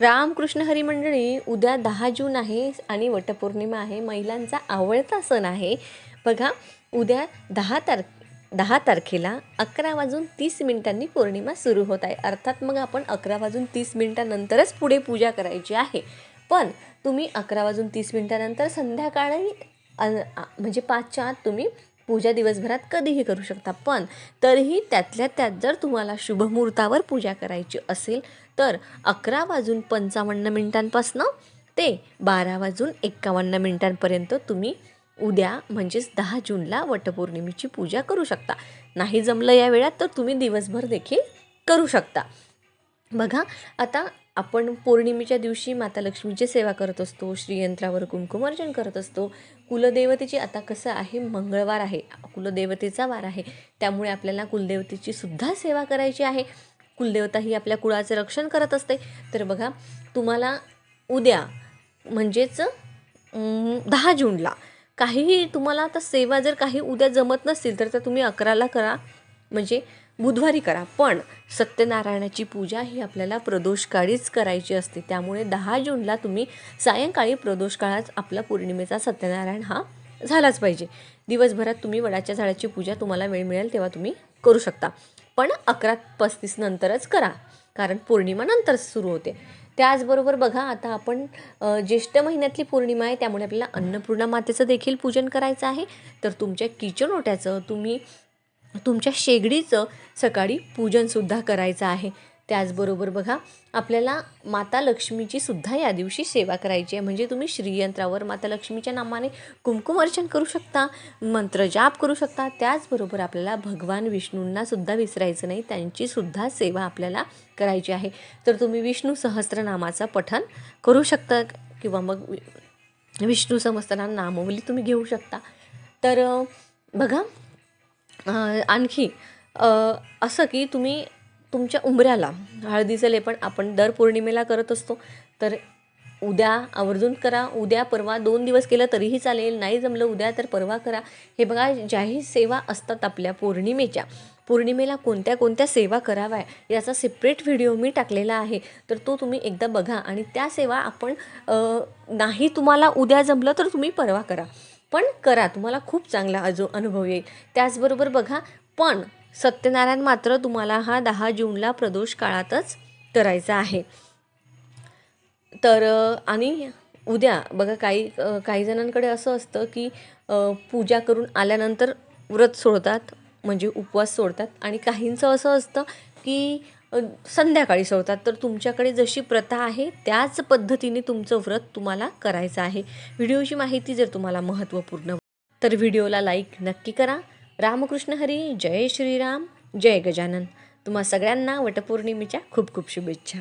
रामकृष्ण हरी मंडळी उद्या दहा जून आहे आणि वटपौर्णिमा आहे. महिलांचा आवडता सण आहे. बघा उद्या दहा तार दहा तारखेला अकरा वाजून तीस मिनिटांनी पौर्णिमा सुरू होत आहे. अर्थात मग आपण अकरा वाजून तीस मिनिटानंतरच पुढे पूजा करायची आहे. पण तुम्ही अकरा वाजून तीस मिनिटानंतर संध्याकाळी म्हणजे पाचच्या आत तुम्ही पूजा दिवसभरात कधीही करू शकता. पण तरीही त्यातल्या त्यात जर तुम्हाला शुभमुहूर्तावर पूजा करायची असेल तर अकरा वाजून पंचावन्न मिनिटांपासनं ते बारा वाजून एक्कावन्न मिनिटांपर्यंत तुम्ही उद्या म्हणजेच दहा जूनला वटपौर्णिमेची पूजा करू शकता. नाही जमलं या वेळात तर तुम्ही दिवसभर देखील करू शकता. बघा आता आपण पौर्णिमेच्या दिवशी माता लक्ष्मीची सेवा करत असतो श्रीयंत्रावर कुंकुमार्जन करत असतो. कुलदेवतेची आता कसं आहे मंगळवार आहे कुलदेवतेचा वार आहे. त्यामुळे आपल्याला कुलदेवतेची सुद्धा सेवा करायची आहे. कुलदेवता ही आपल्या कुळाचं रक्षण करत असते. तर बघा तुम्हाला उद्या म्हणजेच दहा जूनला काहीही तुम्हाला आता सेवा जर काही उद्या जमत नसतील तर त्या तुम्ही अकराला करा. म्हणजे बुधवारी करा. पण सत्यनारायणाची पूजा ही आपल्याला प्रदोषकाळीच करायची असते. त्यामुळे दहा जूनला तुम्ही सायंकाळी प्रदोषकाळात आपला पौर्णिमेचा सत्यनारायण हा झालाच पाहिजे. दिवसभरात तुम्ही वडाच्या झाडाची पूजा तुम्हाला वेळ मिळेल तेव्हा तुम्ही करू शकता. पण अकरा पस्तीस नंतरच करा. कारण पौर्णिमा नंतर सुरू होते. त्याचबरोबर बघा आता आपण ज्येष्ठ महिन्यातली पौर्णिमा आहे त्यामुळे आपल्याला अन्नपूर्णा मातेचं देखील पूजन करायचं आहे. तर तुमच्या किचन ओट्याचं तुम्ही तुमच्या शेगडीचं सकाळी पूजनसुद्धा करायचं आहे. त्याचबरोबर बघा आपल्याला माता लक्ष्मीची सुद्धा या दिवशी सेवा करायची आहे. म्हणजे तुम्ही श्रीयंत्रावर माता लक्ष्मीच्या नामाने कुमकुम अर्चन करू शकता मंत्र जाप करू शकता. त्याचबरोबर आपल्याला भगवान विष्णूंना सुद्धा विसरायचं नाही त्यांची सुद्धा सेवा आपल्याला करायची आहे. तर तुम्ही विष्णू सहस्रनामाचं पठन करू शकता किंवा मग वि- विष्णू सहस्त्रनाम नामवली तुम्ही घेऊ शकता. तर बघा आणखी असं की तुम्ही तुमच्या उंबऱ्याला हळदीचं लेपण आपण दर पौर्णिमेला करत असतो तर उद्या आवर्जून करा उद्या परवा दोन दिवस केलं तरीही चालेल नाही जमलं उद्या तर परवा करा. हे बघा ज्याही सेवा असतात आपल्या पौर्णिमेच्या पौर्णिमेला कोणत्या कोणत्या सेवा कराव्या याचा सेपरेट व्हिडिओ मी टाकलेला आहे. तर तो तुम्ही एकदा बघा आणि त्या सेवा आपण नाही तुम्हाला उद्या जमलं तर तुम्ही परवा करा. पण करा तुम्हाला खूप चांगला अजो अनुभव येईल. त्याचबरोबर बघा पण सत्यनारायण मात्र तुम्हाला हा दहा जूनला प्रदोष काळातच करायचा आहे. तर आणि उद्या बघा काही काही जणांकडे असं असतं की पूजा करून आल्यानंतर व्रत सोडतात म्हणजे उपवास सोडतात आणि काहींचं असं असतं की संध्याकाळी सोडतात. तर तुमच्याकडे जशी प्रथा आहे त्याच पद्धतीने तुमचं व्रत तुम्हाला करायचं आहे. व्हिडिओची माहिती जर तुम्हाला महत्त्वपूर्ण तर व्हिडिओला लाईक नक्की करा. रामकृष्ण हरी जय श्रीराम जय गजानन. तुम्हा सगळ्यांना वटपौर्णिमेच्या खूप खूप शुभेच्छा.